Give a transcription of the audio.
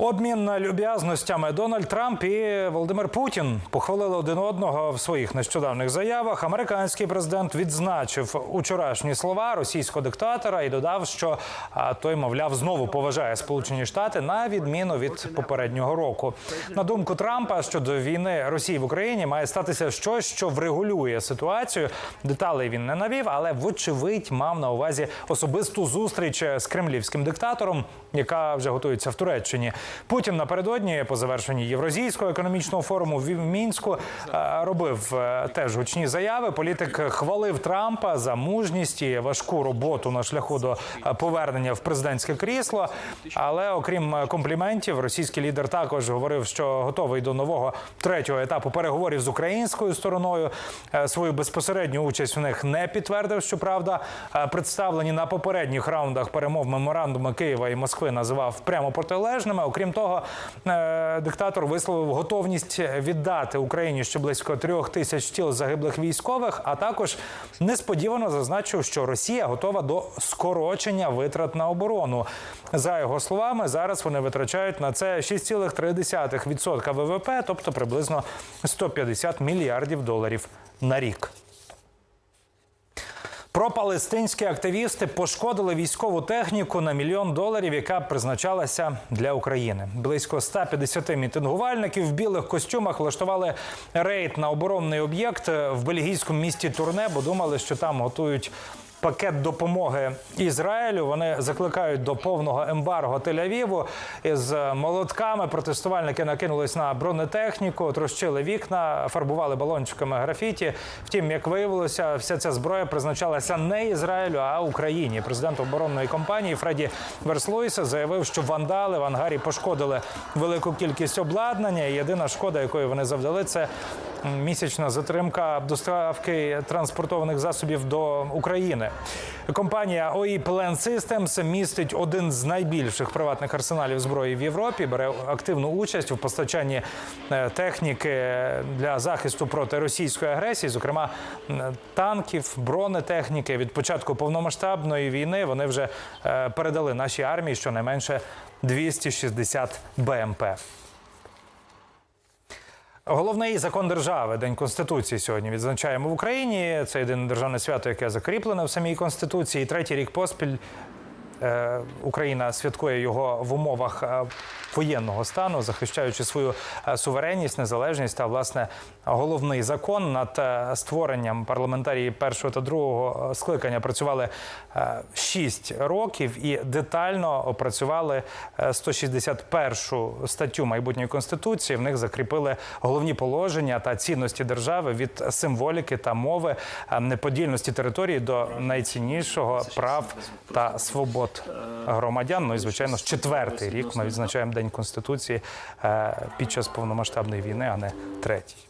Обмін люб'язностями Дональд Трамп і Володимир Путін похвалили один одного в своїх нещодавних заявах. Американський президент відзначив учорашні слова російського диктатора і додав, що той, мовляв, знову поважає Сполучені Штати на відміну від попереднього року. На думку Трампа щодо війни Росії в Україні має статися щось, що врегулює ситуацію. Деталей він не навів, але вочевидь мав на увазі особисту зустріч з кремлівським диктатором, яка вже готується в Туреччині. Путін напередодні по завершенні Євразійського економічного форуму в мінську е, робив е, теж гучні заяви. Політик хвалив Трампа за мужність і важку роботу на шляху до е, повернення в президентське крісло. Але окрім компліментів, російський лідер також говорив, що готовий до нового третього етапу переговорів з українською стороною. Свою безпосередню участь в них не підтвердив. Щоправда, Е, представлені на попередніх раундах перемов меморандуми Києва і Москви називав прямо протилежними. Окрім того, е, диктатор висловив готовність віддати Україні ще близько трьох тисяч тіл загиблих військових. А також несподівано зазначив, що Росія готова до скорочення витрат на оборону. За його словами, зараз вони витрачають на це 6,3% ВВП, тобто приблизно 150 мільярдів доларів на рік. Пропалестинські активісти пошкодили військову техніку на мільйон доларів, яка призначалася для України. Близько 150 мітингувальників в білих костюмах влаштували рейд на оборонний об'єкт в бельгійському місті Турне, бо думали, що там готують. Пакет допомоги Ізраїлю вони закликають до повного ембарго Тель-Авіву. Із молотками протестувальники накинулись на бронетехніку, трощили вікна, фарбували балончиками графіті. Втім, як виявилося, вся ця зброя призначалася не Ізраїлю, а Україні. Президент оборонної компанії Фредді Верслуйса заявив, що вандали в ангарі пошкодили велику кількість обладнання. І єдина шкода, якої вони завдали, це місячна затримка доставки транспортованих засобів до України. Компанія OE Plan Systems містить один з найбільших приватних арсеналів зброї в Європі. Бере активну участь у постачанні е, техніки для захисту проти російської агресії, зокрема танків, бронетехніки. Від початку повномасштабної війни вони вже е, передали нашій армії щонайменше 260 БМП. Головний закон держави, День Конституції сьогодні відзначаємо в Україні. Це єдине державне свято, яке закріплене в самій Конституції. І третій рік поспіль Україна святкує його в умовах е, воєнного стану, захищаючи свою е, суверенність, незалежність та власне головний закон над е, створенням парламентарії першого та другого е, скликання працювали 6 років і детально опрацювали е, 161 статтю майбутньої конституції. В них закріпили головні положення та цінності держави від символіки та мови е, неподільності території до найціннішого прав та свобод громадян. Ну і звичайно ж четвертий рік ми відзначаємо День Конституції е, під час повномасштабної війни, а не третій.